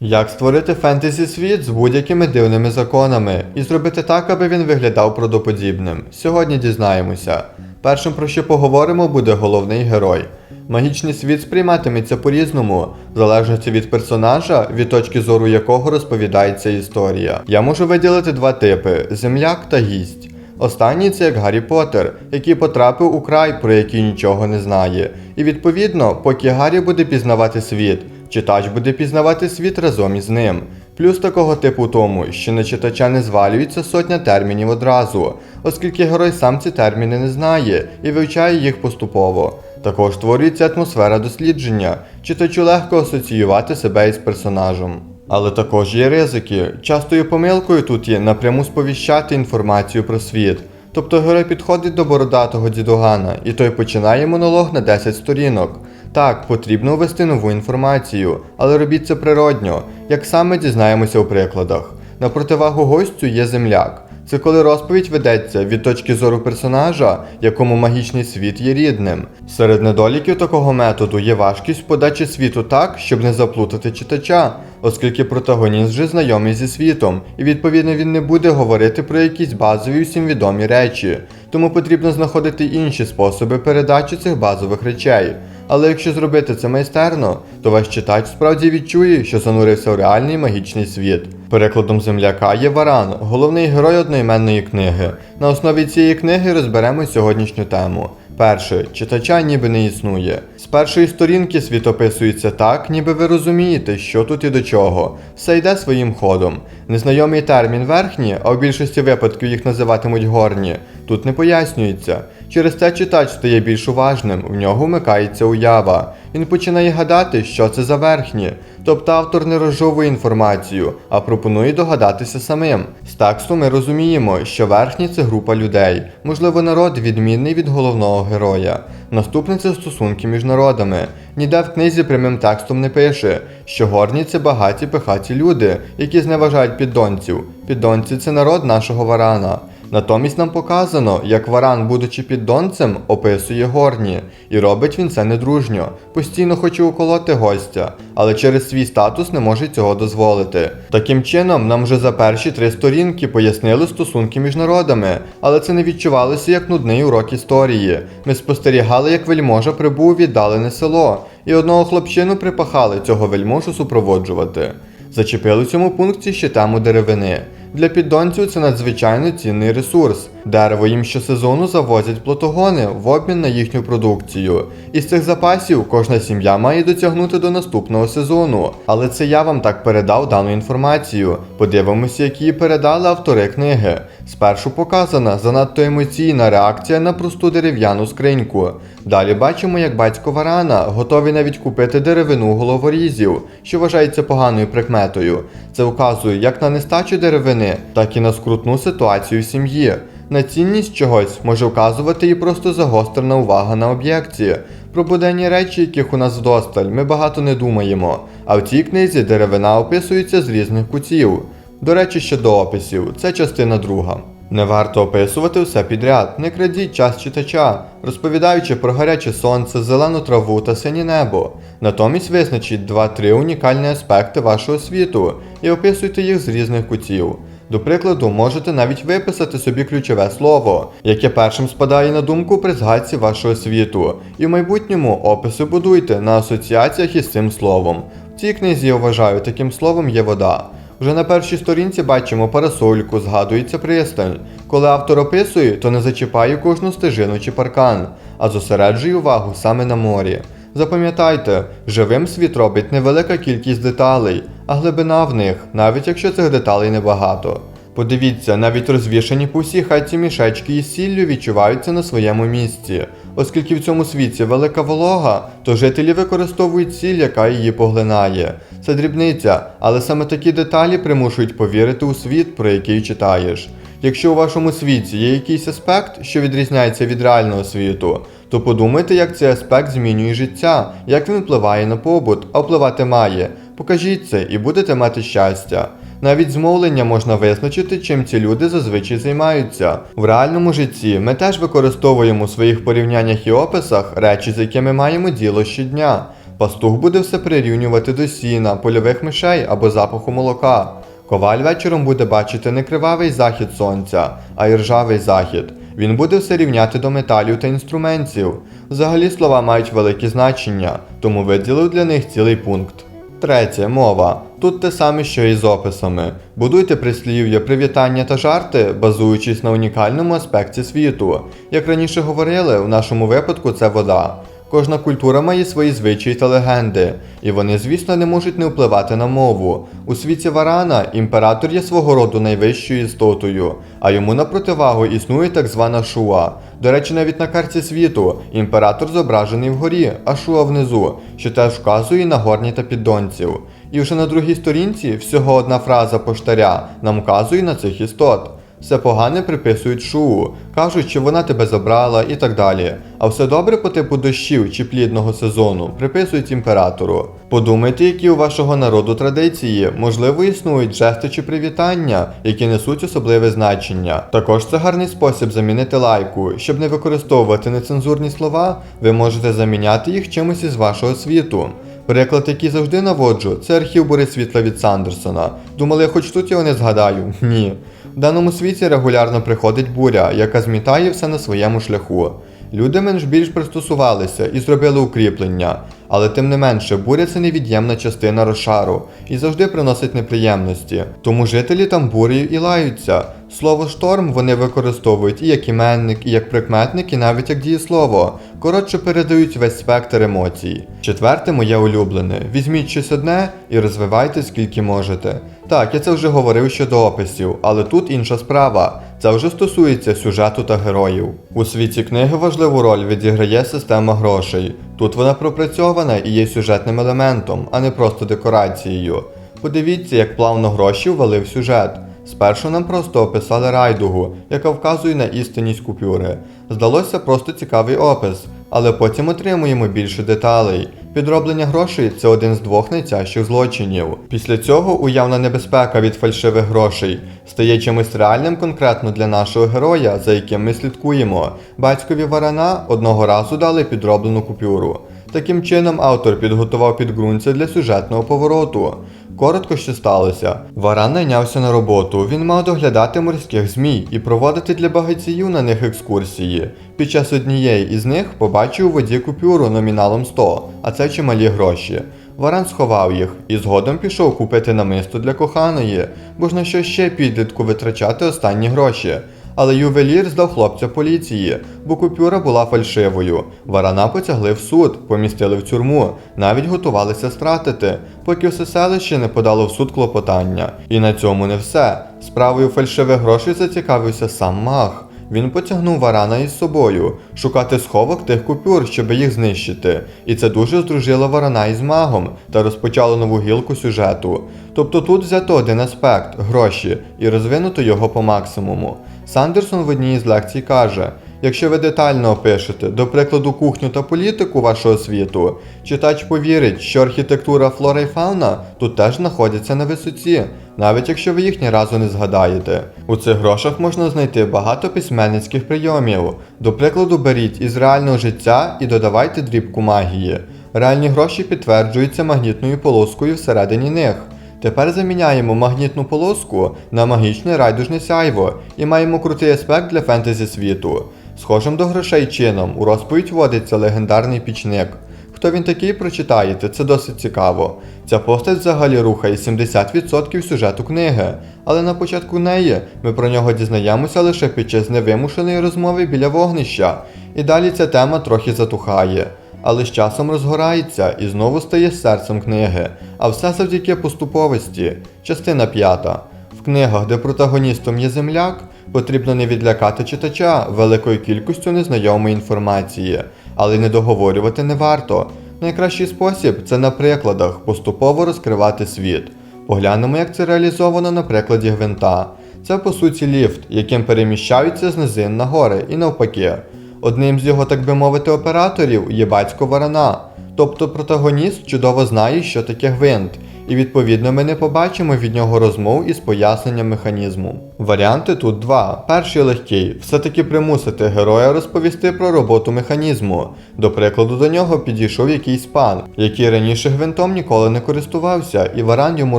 Як створити фентезі світ з будь-якими дивними законами і зробити так, аби він виглядав правдоподібним? Сьогодні дізнаємося. Першим про що поговоримо буде головний герой. Магічний світ сприйматиметься по-різному, в залежності від персонажа, від точки зору якого розповідається історія. Я можу виділити два типи: земляк та гість. Останній це як Гаррі Поттер, який потрапив у край, про який нічого не знає. І відповідно, поки Гаррі буде пізнавати світ, читач буде пізнавати світ разом із ним. Плюс такого типу тому, що на читача не звалюється сотня термінів одразу, оскільки герой сам ці терміни не знає і вивчає їх поступово. Також створюється атмосфера дослідження, читачу легко асоціювати себе із персонажем. Але також є ризики. Частою помилкою тут є напряму сповіщати інформацію про світ. Тобто герой підходить до бородатого дідугана, і той починає монолог на 10 сторінок. Так, потрібно ввести нову інформацію, але робіть це природньо, як саме дізнаємося у прикладах. На противагу гостю є земляк. Це коли розповідь ведеться від точки зору персонажа, якому магічний світ є рідним. Серед недоліків такого методу є важкість подачі світу так, щоб не заплутати читача, оскільки протагоніст вже знайомий зі світом, і відповідно він не буде говорити про якісь базові всім відомі речі. Тому потрібно знаходити інші способи передачі цих базових речей. Але якщо зробити це майстерно, то ваш читач справді відчує, що занурився в реальний магічний світ. Перекладом земляка є Варан, головний герой одноіменної книги. На основі цієї книги розберемо сьогоднішню тему. Перше, читача ніби не існує. З першої сторінки світ описується так, ніби ви розумієте, що тут і до чого. Все йде своїм ходом. Незнайомий термін верхні, а в більшості випадків їх називатимуть горні, тут не пояснюється. Через це читач стає більш уважним, в нього вмикається уява. Він починає гадати, що це за верхні. Тобто автор не розжовує інформацію, а пропонує догадатися самим. З тексту ми розуміємо, що верхні це група людей, можливо, народ відмінний від головного героя. Наступне це стосунки між народами. Ніде в книзі прямим текстом не пише, що горні це багаті пихаті люди, які зневажають піддонців. Піддонці це народ нашого варана. Натомість нам показано, як варан, будучи піддонцем, описує горні, і робить він це недружньо, постійно хоче уколоти гостя, але через свій статус не може цього дозволити. Таким чином, нам вже за перші три сторінки пояснили стосунки між народами, але це не відчувалося як нудний урок історії. Ми спостерігали, як вельможа прибув віддалене село, і одного хлопчину припахали цього вельможу супроводжувати. Зачепили цьому пункті ще тему деревини. Для піддонців це надзвичайно цінний ресурс. Дерево їм щосезону завозять плотогони в обмін на їхню продукцію. Із цих запасів кожна сім'я має дотягнути до наступного сезону. Але це я вам так передав дану інформацію. Подивимося, які передали автори книги. Спершу показана занадто емоційна реакція на просту дерев'яну скриньку. Далі бачимо, як батько Варана готовий навіть купити деревину головорізів, що вважається поганою прикметою. Це вказує як на нестачу деревини, так і на скрутну ситуацію в сім'ї. На цінність чогось може вказувати і просто загострена увага на об'єкті. Про буденні речі, яких у нас вдосталь, ми багато не думаємо. А в цій книзі деревина описується з різних кутів. До речі, ще до описів, це частина друга. Не варто описувати все підряд, не крадіть час читача, розповідаючи про гаряче сонце, зелену траву та синє небо. Натомість визначіть 2-3 унікальні аспекти вашого світу і описуйте їх з різних кутів. До прикладу, можете навіть виписати собі ключове слово, яке першим спадає на думку при згадці вашого світу, і в майбутньому описи будуйте на асоціаціях із цим словом. В цій книзі я вважаю таким словом є вода. Вже на першій сторінці бачимо парасольку, згадується пристань. Коли автор описує, то не зачіпає кожну стежину чи паркан, а зосереджує увагу саме на морі. Запам'ятайте, живим світ робить невелика кількість деталей, а глибина в них, навіть якщо цих деталей небагато. Подивіться, навіть розвішані по всій хаті мішечки із сіллю відчуваються на своєму місці. Оскільки в цьому світі велика волога, то жителі використовують сіль, яка її поглинає. Це дрібниця, але саме такі деталі примушують повірити у світ, про який читаєш. Якщо у вашому світі є якийсь аспект, що відрізняється від реального світу, то подумайте, як цей аспект змінює життя, як він впливає на побут, а впливати має. Покажіть це і будете мати щастя. Навіть з мовлення можна визначити, чим ці люди зазвичай займаються. В реальному житті ми теж використовуємо у своїх порівняннях і описах речі, з якими маємо діло щодня. Пастух буде все прирівнювати до сіна, польових мишей або запаху молока. Коваль вечором буде бачити не кривавий захід сонця, а й ржавий захід. Він буде все рівняти до металів та інструментів. Взагалі слова мають велике значення, тому виділив для них цілий пункт. Третє мова. Тут те саме, що і з описами. Будуйте прислів'я, привітання та жарти, базуючись на унікальному аспекті світу. Як раніше говорили, в нашому випадку це вода. Кожна культура має свої звичаї та легенди, і вони, звісно, не можуть не впливати на мову. У світі Варана імператор є свого роду найвищою істотою, а йому на противагу існує так звана Шуа. До речі, навіть на карті світу імператор зображений вгорі, а Шуа внизу, що теж вказує на горні та піддонців. І вже на другій сторінці всього одна фраза поштаря нам вказує на цих істот. Все погане приписують Шуу, кажуть, що вона тебе забрала і так далі. А все добре по типу дощів чи плідного сезону приписують імператору. Подумайте, які у вашого народу традиції, можливо, існують жести чи привітання, які несуть особливе значення. Також це гарний спосіб замінити лайку. Щоб не використовувати нецензурні слова, ви можете заміняти їх чимось із вашого світу. Приклад, який завжди наводжу, це архів Бори світла від Сандерсона. Думали, я хоч тут його не згадаю? Ні. Даному світі регулярно приходить буря, яка змітає все на своєму шляху. Люди менш більш пристосувалися і зробили укріплення, але тим не менше, буря це невід'ємна частина розшару і завжди приносить неприємності. Тому жителі там бурею і лаються. Слово шторм вони використовують і як іменник, і як прикметник, і навіть як дієслово. Коротше, передають весь спектр емоцій. Четверте моє улюблене. Візьміть щось одне і розвивайте скільки можете. Так, я це вже говорив щодо описів, але тут інша справа. Це вже стосується сюжету та героїв. У світі книги важливу роль відіграє система грошей. Тут вона пропрацьована і є сюжетним елементом, а не просто декорацією. Подивіться, як плавно гроші ввели в сюжет. Спершу нам просто описали райдугу, яка вказує на істинність купюри. Здалося просто цікавий опис, але потім отримуємо більше деталей. Підроблення грошей це один з двох найтяжчих злочинів. Після цього уявна небезпека від фальшивих грошей стає чимось реальним конкретно для нашого героя, за яким ми слідкуємо. Батькові варана одного разу дали підроблену купюру. Таким чином, автор підготував підґрунтя для сюжетного повороту. Коротко, що сталося. Варан найнявся на роботу. Він мав доглядати морських змій і проводити для багатіїв на них екскурсії. Під час однієї із них побачив у воді купюру номіналом 100, а це чималі гроші. Варан сховав їх і згодом пішов купити намисто для коханої, бо ж на що ще підлітку витрачати останні гроші. Але ювелір здав хлопця поліції, бо купюра була фальшивою. Варана потягли в суд, помістили в тюрму, навіть готувалися стратити, поки все селище не подало в суд клопотання. І на цьому не все. Справою фальшивих грошей зацікавився сам мах. Він потягнув варана із собою, шукати сховок тих купюр, щоб їх знищити. І це дуже здружило варана із магом та розпочало нову гілку сюжету. Тобто тут взято один аспект гроші, і розвинуто його по максимуму. Сандерсон в одній із лекцій каже: якщо ви детально опишете, до прикладу, кухню та політику вашого світу, читач повірить, що архітектура флора і фауна тут теж знаходяться на висоті, навіть якщо ви їх ні разу не згадаєте. У цих грошах можна знайти багато письменницьких прийомів. До прикладу, беріть із реального життя і додавайте дрібку магії. Реальні гроші підтверджуються магнітною полоскою всередині них. Тепер заміняємо магнітну полоску на магічне райдужне сяйво і маємо крутий аспект для фентезі світу. Схожим до грошей чином у розповідь вводиться легендарний пічник. Хто він такий, прочитаєте, це досить цікаво. Ця постать взагалі рухає 70% сюжету книги, але на початку неї ми про нього дізнаємося лише під час невимушеної розмови біля вогнища, і далі ця тема трохи затухає. Але з часом розгорається і знову стає серцем книги, а все завдяки поступовості. Частина п'ята. В книгах, де протагоністом є земляк, потрібно не відлякати читача великою кількістю незнайомої інформації, але не договорювати не варто. Найкращий спосіб це на прикладах поступово розкривати світ. Поглянемо, як це реалізовано на прикладі гвинта. Це по суті ліфт, яким переміщаються з низин на гори і навпаки. Одним з його, так би мовити, операторів є батько Варана. Тобто протагоніст чудово знає, що таке гвинт, і відповідно ми не побачимо від нього розмов із поясненням механізму. Варіанти тут два. Перший легкий все-таки примусити героя розповісти про роботу механізму. До прикладу, до нього підійшов якийсь пан, який раніше гвинтом ніколи не користувався, і варан йому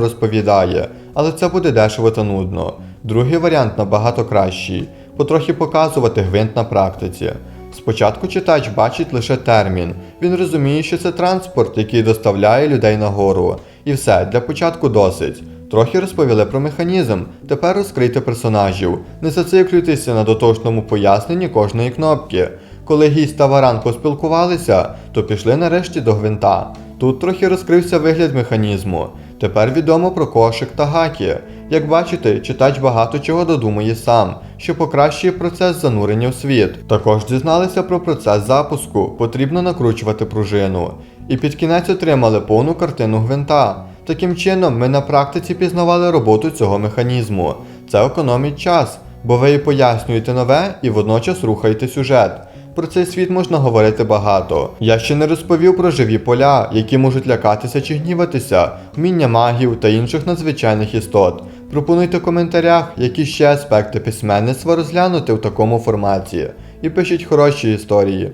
розповідає, але це буде дешево та нудно. Другий варіант набагато кращий потрохи показувати гвинт на практиці. Спочатку читач бачить лише термін. Він розуміє, що це транспорт, який доставляє людей нагору. І все, для початку досить. Трохи розповіли про механізм, тепер розкрийте персонажів. Не зациклюйтеся на дотошному поясненні кожної кнопки. Коли гість та варан поспілкувалися, то пішли нарешті до гвинта. Тут трохи розкрився вигляд механізму. Тепер відомо про кошик та гаки. Як бачите, читач багато чого додумує сам, що покращує процес занурення у світ. Також дізналися про процес запуску, потрібно накручувати пружину. І під кінець отримали повну картину гвинта. Таким чином, ми на практиці пізнавали роботу цього механізму. Це економить час, бо ви і пояснюєте нове і водночас рухаєте сюжет. Про цей світ можна говорити багато. Я ще не розповів про живі поля, які можуть лякатися чи гніватися, вміння магів та інших надзвичайних істот. Пропонуйте в коментарях, які ще аспекти письменництва розглянути в такому форматі. І пишіть хороші історії.